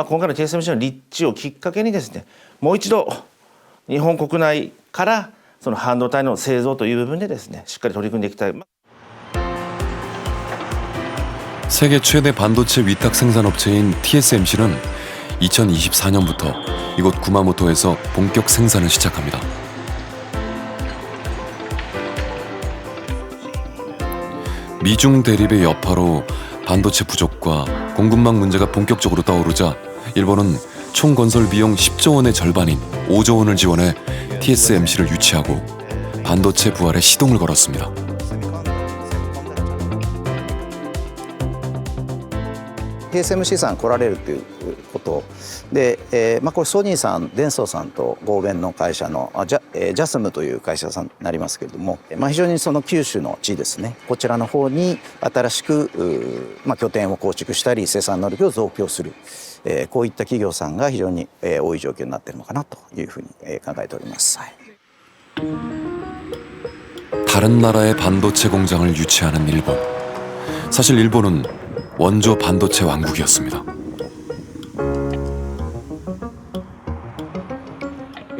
まあ、今回の TSMC の立地をきっかけにですねもう一度日本国内からその半導体の製造という部分でですねしっかり取り組んでいきたい。 세계 최대 반도체 위탁 생산업체인 TSMC는 2024년부터 이곳 구마모토에서 본격 생산을 시작합니다. 미중 대립의 여파로 반도체 부족과 공급망 문제가 본격적으로 떠오르자 일본은 총 건설 비용 10조 원의 절반인 5조 원을 지원해 TSMC를 유치하고 반도체 부활에 시동을 걸었습니다. TSMC さん来られるという ことで、えーまあ、これソニーさんデンソーさんと合弁の会社のあジャ,、えージャスムという会社さんになりますけれども、まあ、非常にその九州の地ですねこちらの方に新しく、うーまあ、拠点を構築したり生産能力を増強する、えーこういった企業さんが非常に、えー多い状況になっているのかなというふうに、えー考えております。はい 다른 나라의 반도체 공장을 유치하는 일본. 사실 일본은 원조 반도체 왕국이었습니다.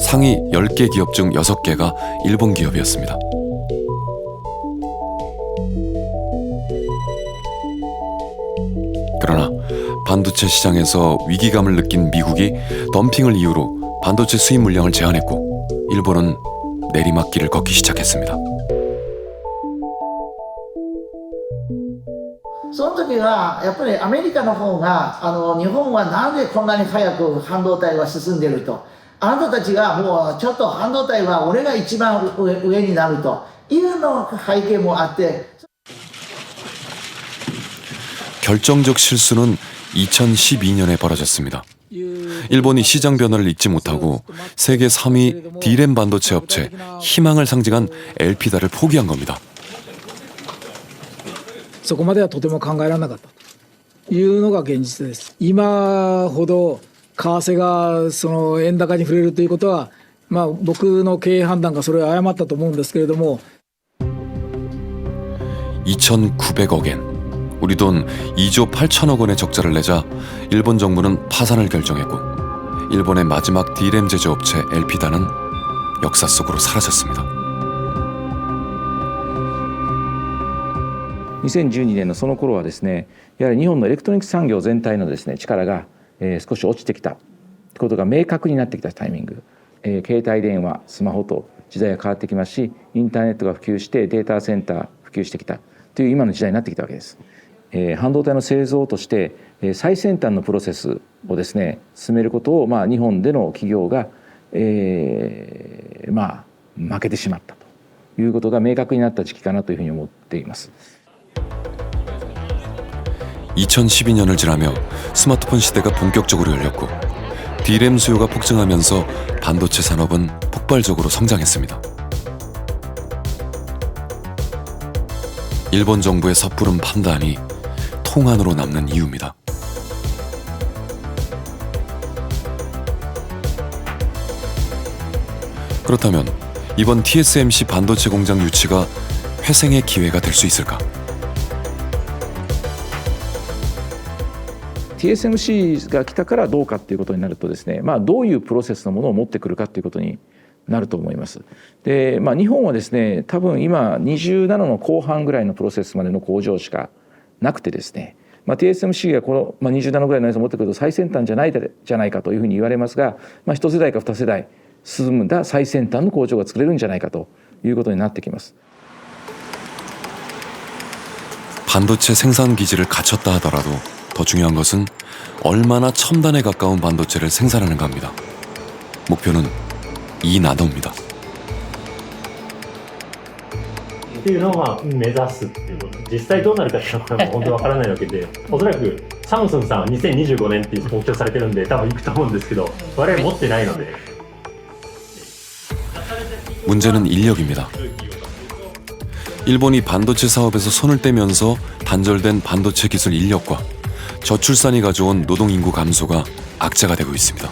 상위 10개 기업 중 6개가 일본 기업이었습니다. 그러나 반도체 시장에서 위기감을 느낀 미국이 덤핑을 이유로 반도체 수입 물량을 제한했고 일본은 내리막길을 걷기 시작했습니다. その時はやっぱりアメリカの方があの日本はなんでこんなに早く半導体は進んでると あなたたちがもうちょっと半導体は俺が一番上上になるというの背景もあって 결정적 실수는 2012년에 벌어졌습니다. 일본이 시장 변화를 읽지 못하고 세계 3위 디램 반도체 업체 희망을 상징한 엘피다를 포기한 겁니다. そこまではとても考えられなかったというのが現実です今ほど 為替がその円高に触れるということはまあ僕の経営判断がそれを誤ったと思うんですけれども 2,900억 엔, 우리 돈 2조 8천억 원의 적자를 내자 일본 정부는 파산을 결정했고 일본의 마지막 디램 제조업체 엘피다는 역사 속으로 사라졌습니다. 2012年のその頃はですねやはり日本のエレクトロニクス産業全体のですね力が、 えー少し落ちてきたってことが明確になってきたタイミング、えー携帯電話スマホと時代が変わってきますしインターネットが普及してデータセンター普及してきたという今の時代になってきたわけです。えー半導体の製造としてえー最先端のプロセスをですね進めることを、まあ、日本での企業が、えーまあ負けてしまったということが明確になった時期かなというふうに思っています。 2012년을 지나며 스마트폰 시대가 본격적으로 열렸고 디램 수요가 폭증하면서 반도체 산업은 폭발적으로 성장했습니다. 일본 정부의 섣부른 판단이 통안으로 남는 이유입니다. 그렇다면 이번 TSMC 반도체 공장 유치가 회생의 기회가 될 수 있을까? TSMC が来たからどうかっていうことになるとですね、まあ、どういうプロセスのものを持ってくるかっていうことになると思います。で、まあ、日本はですね多分今20ナノの後半ぐらいのプロセスまでの工場しかなくてですね、まあ、TSMC がこの、まあ、20ナノぐらいのやつを持ってくると最先端じゃないじゃないかというふうに言われますが、まあ、1世代か2世代 進んだ最先端の工場が作れるんじゃないかということになってきます。 반도체 생산 기지를 갖췄다 하더라도 더 중요한 것은 얼마나 첨단에 가까운 반도체를 생산하는가 합니다. 목표는 이 나노입니다. っていうのをまあ目指すっていうこと実際どうなるかっていうのはもう本当わからないわけでおそらくサムスンさんは2025年って目標されてるんで多分行くと思うんですけど我々持ってないので 문제는 인력입니다. 일본이 반도체 사업에서 손을 떼면서 단절된 반도체 기술 인력과 저출산이 가져온 노동 인구 감소가 악재가 되고 있습니다.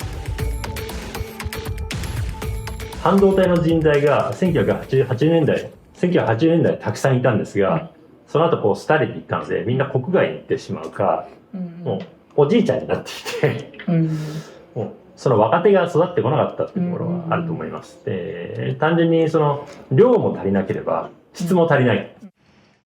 半導体の人材が1988年代1980年代たくさんいたんですがその後こう廃れていったのでみんな国外に行ってしまうかもうおじいちゃんになっていてもうその若手が育ってこなかったっていうところはあると思います。で単純にその量も足りなければ質も足りない。